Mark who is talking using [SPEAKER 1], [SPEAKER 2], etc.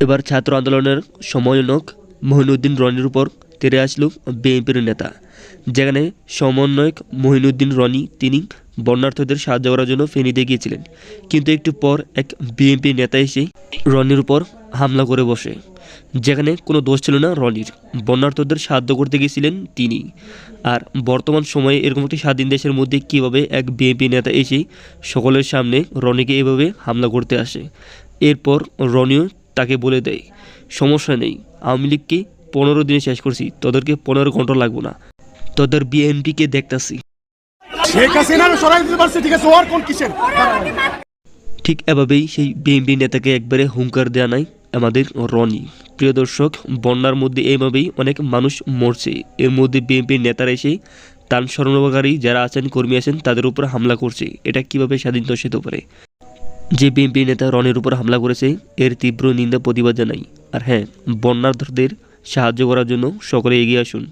[SPEAKER 1] এবার ছাত্র আন্দোলনের সমন্বয়ক মহিনুদ্দিন রনির উপর তেরে আসলো বিএনপির নেতা। যেখানে সমন্বয়ক মহিনুদ্দিন রনি তিনি বন্যার্থদের সাহায্য করার জন্য ফেনীতে গিয়েছিলেন। কিন্তু একটু পর এক বিএনপি নেতা এসে রনির উপর হামলা করে বসে। যেখানে কোনো দোষ ছিল না রনির। বন্যার্থদের সাহায্য করতে গিয়েছিলেন তিনি। আর বর্তমান সময়ে এরকম একটি স্বাধীন দেশের মধ্যে কীভাবে এক বিএনপি নেতা এসে সকলের সামনে রনিকে এভাবে হামলা করতে আসে এরপর রনিও তাকে বলে দেয় সমস্যা নেই আওয়ামী লীগকে পনেরো দিনে শেষ করছি তোদেরকে পনেরো ঘণ্টা লাগবো না। তোদের বিএনপিকে দেখতাছি।
[SPEAKER 2] শেখ হাসিনার সরাই দিতে পারছে ঠিক আছে ওর কোন কিসের?
[SPEAKER 1] ঠিক এভাবেই সেই বিএনপি নেতাকে একবারে হুঙ্কার দেওয়া নাই আমাদের রনি। প্রিয় দর্শক, বন্যার মধ্যে এইভাবেই অনেক মানুষ মরছে। এর মধ্যে বিএনপির নেতারা এসে তান স্মরণকারী যারা আছেন, কর্মী আছেন, তাদের উপর হামলা করছে। এটা কীভাবে স্বাধীন দেশ হতে পারে? যে বিএনপি নেতা রনের উপর হামলা করেছে, এর তীব্র নিন্দা, প্রতিবাদ জানাই। আর হ্যাঁ বন্যার্থদের সাহায্য করার জন্য সকলে এগিয়ে আসুন।